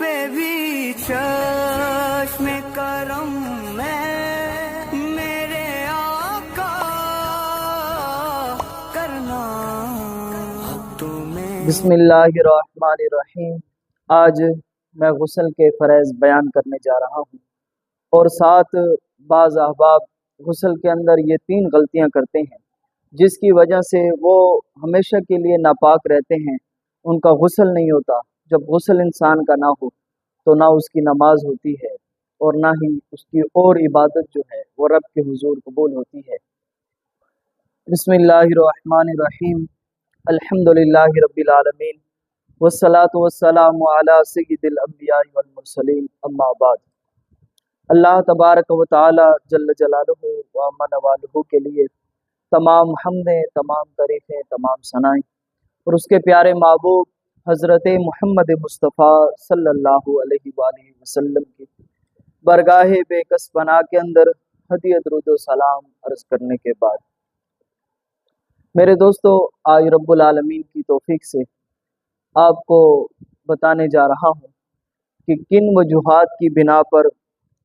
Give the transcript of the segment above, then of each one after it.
پہ بھی چشم کرم میں میرے آقا کرنا۔ تمہیں بسم اللہ الرحمن الرحیم۔ آج میں غسل کے فرائض بیان کرنے جا رہا ہوں۔ اور ساتھ بعض احباب غسل کے اندر یہ تین غلطیاں کرتے ہیں، جس کی وجہ سے وہ ہمیشہ کے لیے ناپاک رہتے ہیں۔ ان کا غسل نہیں ہوتا۔ جب غسل انسان کا نہ ہو تو نہ اس کی نماز ہوتی ہے اور نہ ہی اس کی اور عبادت جو ہے وہ رب کے حضور قبول ہوتی ہے۔ بسم اللہ الرحمن الرحیم۔ الحمد للہ رب العالمین۔ وسلاۃ وسلام علیہ سید الانبیاء والمرسلین۔ اما بعد۔ اللہ تبارک و تعالی جل جلالہ و امن والہ کے لیے تمام حمدیں، تمام طریقے تمام ثنائیں اور اس کے پیارے محبوب حضرت محمد مصطفیٰ صلی اللہ علیہ وآلہ وسلم کی برگاہ بے کس بنا کے اندر حدیت درود و سلام عرض کرنے کے بعد۔ میرے دوستو، آج رب العالمین کی توفیق سے آپ کو بتانے جا رہا ہوں کہ کن وجوہات کی بنا پر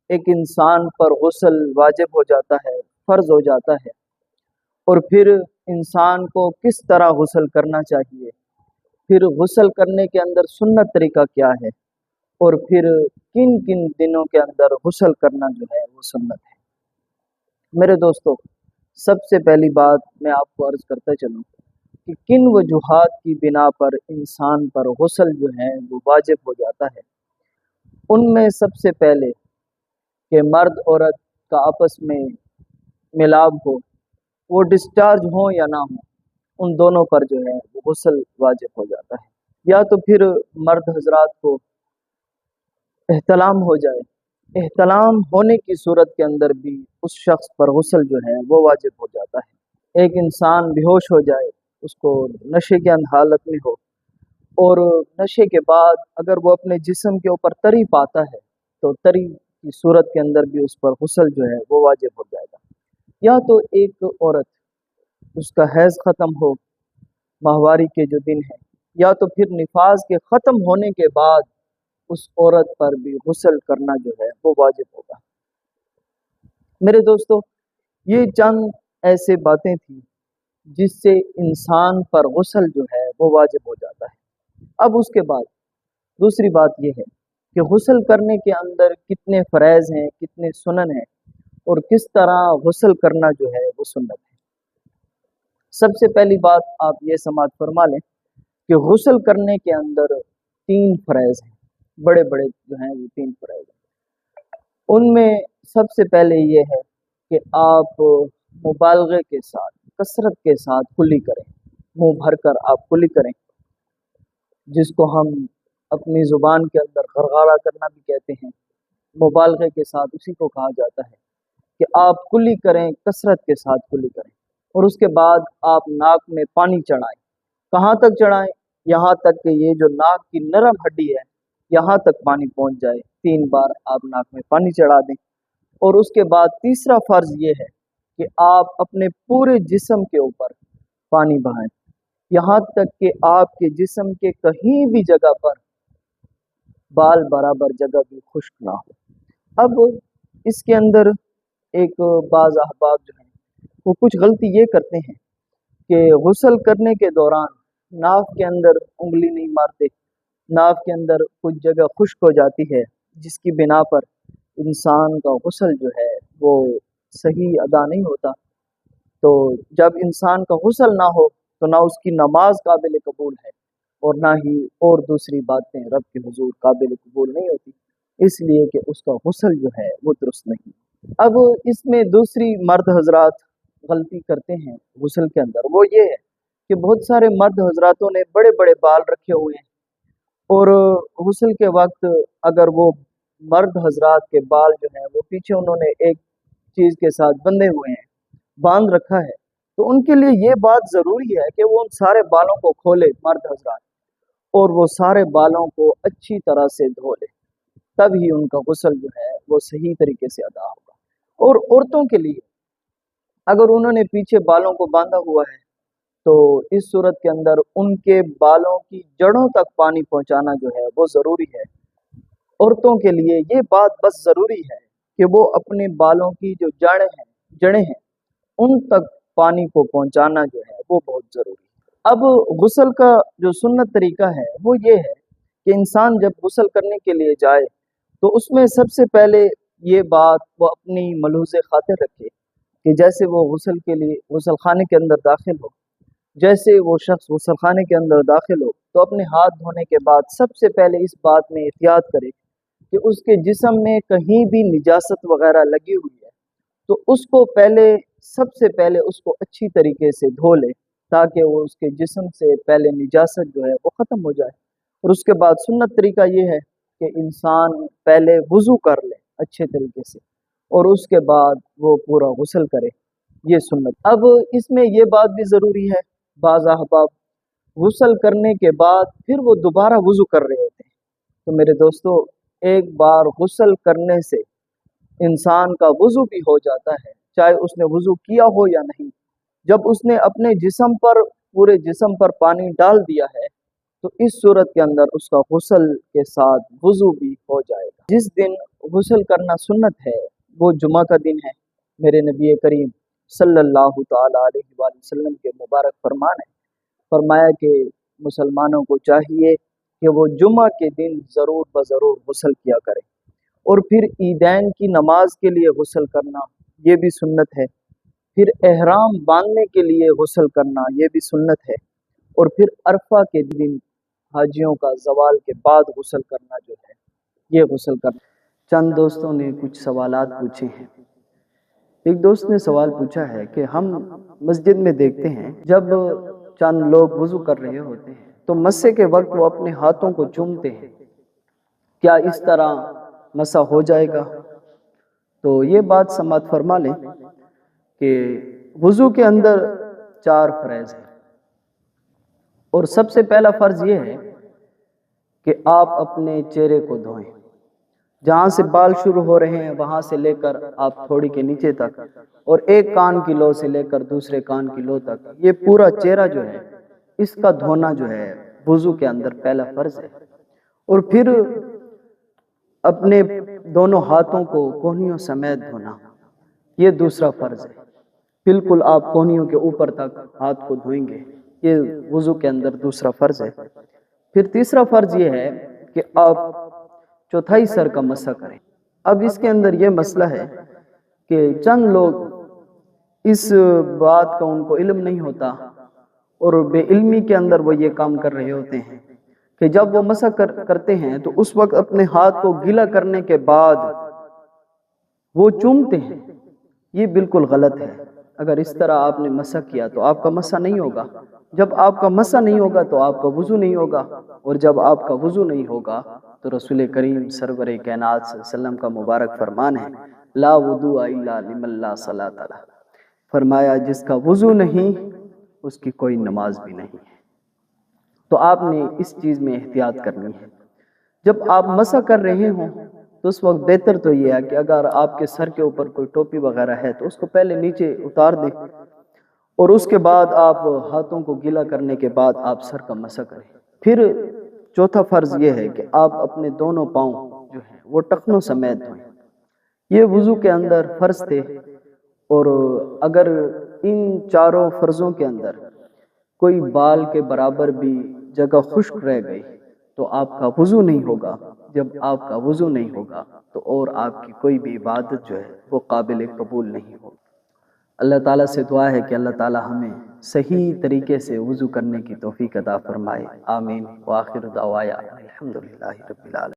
ایک انسان پر غسل واجب ہو جاتا ہے، فرض ہو جاتا ہے اور پھر انسان کو کس طرح غسل کرنا چاہیے۔ پھر غسل کرنے کے اندر سنت طریقہ کیا ہے؟ اور پھر کن کن دنوں کے اندر غسل کرنا جو ہے وہ سنت ہے؟ میرے دوستو، سب سے پہلی بات میں آپ کو عرض کرتا چلوں کہ کن وجوہات کی بنا پر انسان پر غسل جو ہے وہ واجب ہو جاتا ہے؟ ان میں سب سے پہلے کہ مرد، عورت کا آپس میں ملاب ہو، وہ ڈسچارج ہوں یا نہ ہوں ان دونوں پر جو ہے غسل واجب ہو جاتا ہے۔ یا تو پھر مرد حضرات کو احتلام ہو جائے۔ احتلام ہونے کی صورت کے اندر بھی اس شخص پر غسل جو ہے وہ واجب ہو جاتا ہے۔ ایک انسان بے ہوش ہو جائے، اس کو نشے کے اند حالت میں ہو۔ اور نشے کے بعد اگر وہ اپنے جسم کے اوپر تری پاتا ہے، تو تری کی صورت کے اندر بھی اس پر غسل جو ہے وہ واجب ہو جائے گا۔ یا تو ایک عورت اس کا حیض ختم ہو، ماہواری کے جو دن ہیں، یا تو پھر نفاذ کے ختم ہونے کے بعد اس عورت پر بھی غسل کرنا جو ہے وہ واجب ہوگا۔ میرے دوستو، یہ چند ایسے باتیں تھیں جس سے انسان پر غسل جو ہے وہ واجب ہو جاتا ہے۔ اب اس کے بعد دوسری بات یہ ہے کہ غسل کرنے کے اندر کتنے فرائض ہیں، کتنے سنن ہیں اور کس طرح غسل کرنا جو ہے وہ سنت سب سے پہلی بات آپ یہ سماعت فرما لیں کہ غسل کرنے کے اندر تین فرائض ہیں۔ بڑے بڑے جو ہیں وہ تین فرائض ہیں۔ ان میں سب سے پہلے یہ ہے کہ آپ مبالغے کے ساتھ، کثرت کے ساتھ کلی کریں۔ منہ بھر کر آپ کلی کریں۔ جس کو ہم اپنی زبان کے اندر غرغارا کرنا بھی کہتے ہیں، مبالغے کے ساتھ اسی کو کہا جاتا ہے کہ آپ کلی کریں، کثرت کے ساتھ کلی کریں۔ اور اس کے بعد آپ ناک میں پانی چڑھائیں۔ کہاں تک چڑھائیں؟ یہاں تک کہ یہ جو ناک کی نرم ہڈی ہے، یہاں تک پانی پہنچ جائے۔ تین بار آپ ناک میں پانی چڑھا دیں۔ اور اس کے بعد تیسرا فرض یہ ہے کہ آپ اپنے پورے جسم کے اوپر پانی بہائیں۔ یہاں تک کہ آپ کے جسم کے کہیں بھی جگہ پر بال برابر جگہ بھی خشک نہ ہو۔ اب اس کے اندر ایک بعض احباب جو ہے وہ کچھ غلطی یہ کرتے ہیں کہ غسل کرنے کے دوران ناف کے اندر انگلی نہیں مارتے، ناف کے اندر کچھ جگہ خشک ہو جاتی ہے، جس کی بنا پر انسان کا غسل جو ہے وہ صحیح ادا نہیں ہوتا۔ تو جب انسان کا غسل نہ ہو تو نہ اس کی نماز قابل قبول ہے اور نہ ہی اور دوسری باتیں رب کے حضور قابل قبول نہیں ہوتی، اس لیے کہ اس کا غسل جو ہے وہ درست نہیں۔ اب اس میں دوسری مرد حضرات غلطی کرتے ہیں غسل کے اندر۔ وہ یہ ہے کہ بہت سارے مرد حضراتوں نے بڑے بڑے بال رکھے ہوئے ہیں اور غسل کے وقت اگر وہ مرد حضرات کے بال جو ہیں وہ پیچھے انہوں نے ایک چیز کے ساتھ بندھے ہوئے ہیں، باندھ رکھا ہے، تو ان کے لیے یہ بات ضروری ہے کہ وہ ان سارے بالوں کو کھولے مرد حضرات، اور وہ سارے بالوں کو اچھی طرح سے دھو لے، تب ہی ان کا غسل جو ہے وہ صحیح طریقے سے ادا ہوگا۔ اور عورتوں کے لیے اگر انہوں نے پیچھے بالوں کو باندھا ہوا ہے، تو اس صورت کے اندر ان کے بالوں کی جڑوں تک پانی پہنچانا جو ہے وہ ضروری ہے۔ عورتوں کے لیے یہ بات بس ضروری ہے کہ وہ اپنے بالوں کی جو جڑیں ہیں جڑیں ہیں، ان تک پانی کو پہنچانا جو ہے وہ بہت ضروری ہے۔ اب غسل کا جو سنت طریقہ ہے وہ یہ ہے کہ انسان جب غسل کرنے کے لیے جائے تو اس میں سب سے پہلے یہ بات وہ اپنی ملحوظ خاطر رکھے۔ کہ جیسے وہ غسل کے لیے غسل خانے کے اندر داخل ہو، جیسے وہ شخص غسل خانے کے اندر داخل ہو، تو اپنے ہاتھ دھونے کے بعد سب سے پہلے اس بات میں احتیاط کرے کہ اس کے جسم میں کہیں بھی نجاست وغیرہ لگی ہوئی ہے، تو اس کو پہلے، سب سے پہلے اس کو اچھی طریقے سے دھو لے تاکہ وہ اس کے جسم سے پہلے نجاست جو ہے وہ ختم ہو جائے۔ اور اس کے بعد سنت طریقہ یہ ہے کہ انسان پہلے وضو کر لے اچھے طریقے سے۔ اور اس کے بعد وہ پورا غسل کرے۔ یہ سنت۔ اب اس میں یہ بات بھی ضروری ہے، بعض احباب غسل کرنے کے بعد پھر وہ دوبارہ وضو کر رہے ہوتے ہیں۔ تو میرے دوستو، ایک بار غسل کرنے سے انسان کا وضو بھی ہو جاتا ہے، چاہے اس نے وضو کیا ہو یا نہیں۔ جب اس نے اپنے جسم پر، پورے جسم پر پانی ڈال دیا ہے، تو اس صورت کے اندر اس کا غسل کے ساتھ وضو بھی ہو جائے گا۔ جس دن غسل کرنا سنت ہے وہ جمعہ کا دن ہے۔ میرے نبی کریم صلی اللہ تعالیٰ علیہ وآلہ وسلم کے مبارک فرمان ہے فرمایا کہ مسلمانوں کو چاہیے کہ وہ جمعہ کے دن ضرور بضرور غسل کیا کرے اور پھر عیدین کی نماز کے لیے غسل کرنا یہ بھی سنت ہے۔ پھر احرام باندھنے کے لیے غسل کرنا یہ بھی سنت ہے۔ اور پھر عرفہ کے دن حاجیوں کا زوال کے بعد غسل کرنا جو ہے، یہ غسل کرنا۔ چند دوستوں نے کچھ سوالات پوچھے ہیں۔ ایک دوست نے سوال پوچھا ہے کہ ہم مسجد میں دیکھتے ہیں، جب چند لوگ وضو کر رہے ہوتے ہیں، تو مسے کے وقت وہ اپنے ہاتھوں کو چومتے ہیں۔ کیا اس طرح مسا ہو جائے گا؟ تو یہ بات سماعت فرما لیں کہ وضو کے اندر چار فریض ہیں۔ اور سب سے پہلا فرض یہ ہے کہ آپ اپنے چہرے کو دھوئیں۔ جہاں سے بال شروع ہو رہے ہیں، وہاں سے لے کر آپ تھوڑی کے نیچے تک اور ایک کان کی لو سے لے کر دوسرے کان کی لو تک، یہ پورا چہرہ جو ہے، اس کا دھونا جو ہے، وضو کے اندر پہلا فرض ہے۔ اور پھر اپنے دونوں ہاتھوں کو کوہنیوں سمیت دھونا، یہ دوسرا فرض ہے۔ بالکل آپ کوہنیوں کے اوپر تک ہاتھ کو دھوئیں گے، یہ وضو کے اندر دوسرا فرض ہے۔ پھر تیسرا فرض یہ ہے کہ آپ چوتھائی سر کا مسا کریں۔ اب اس کے اندر یہ مسئلہ ہے کہ چند لوگ اس بات کا ان کو علم نہیں ہوتا اور بے علمی کے اندر وہ یہ کام کر رہے ہوتے ہیں کہ جب وہ مسا کرتے ہیں تو اس وقت اپنے ہاتھ کو گیلا کرنے کے بعد وہ چومتے ہیں۔ یہ بالکل غلط ہے۔ اگر اس طرح آپ نے مسا کیا تو آپ کا مسا نہیں ہوگا۔ جب آپ کا مسا نہیں ہوگا تو آپ کا وضو نہیں ہوگا اور جب آپ کا وضو نہیں ہوگا تو رسول کریم سرور کائنات صلی اللہ علیہ وسلم کا مبارک فرمان ہے، لا وضو الا لمن صلاۃ تعالی فرمایا، جس کا وضو نہیں، اس کی کوئی نماز بھی نہیں۔ ہے تو آپ نے اس چیز میں احتیاط کرنی ہے۔ جب آپ مسا کر رہے ہوں، تو اس وقت بہتر تو یہ ہے کہ اگر آپ کے سر کے اوپر کوئی ٹوپی وغیرہ ہے، تو اس کو پہلے نیچے اتار دیں۔ اور اس کے بعد آپ ہاتھوں کو گیلا کرنے کے بعد آپ سر کا مسا کریں۔ پھر چوتھا فرض یہ ہے کہ آپ اپنے دونوں پاؤں جو ہیں وہ ٹخنوں سمیت دھوئیں۔ یہ وضو کے اندر فرض تھے۔ اور اگر ان چاروں فرضوں کے اندر کوئی بال کے برابر بھی جگہ خشک رہ گئی تو آپ کا وضو نہیں ہوگا۔ جب آپ کا وضو نہیں ہوگا تو اور آپ کی کوئی بھی عبادت جو ہے وہ قابل قبول نہیں ہوگی۔ اللہ تعالیٰ سے دعا ہے کہ اللہ تعالیٰ ہمیں صحیح طریقے سے وضو کرنے کی توفیق عطا فرمائے۔ آمین۔ واخر دعوایا الحمدللہ رب العالمین۔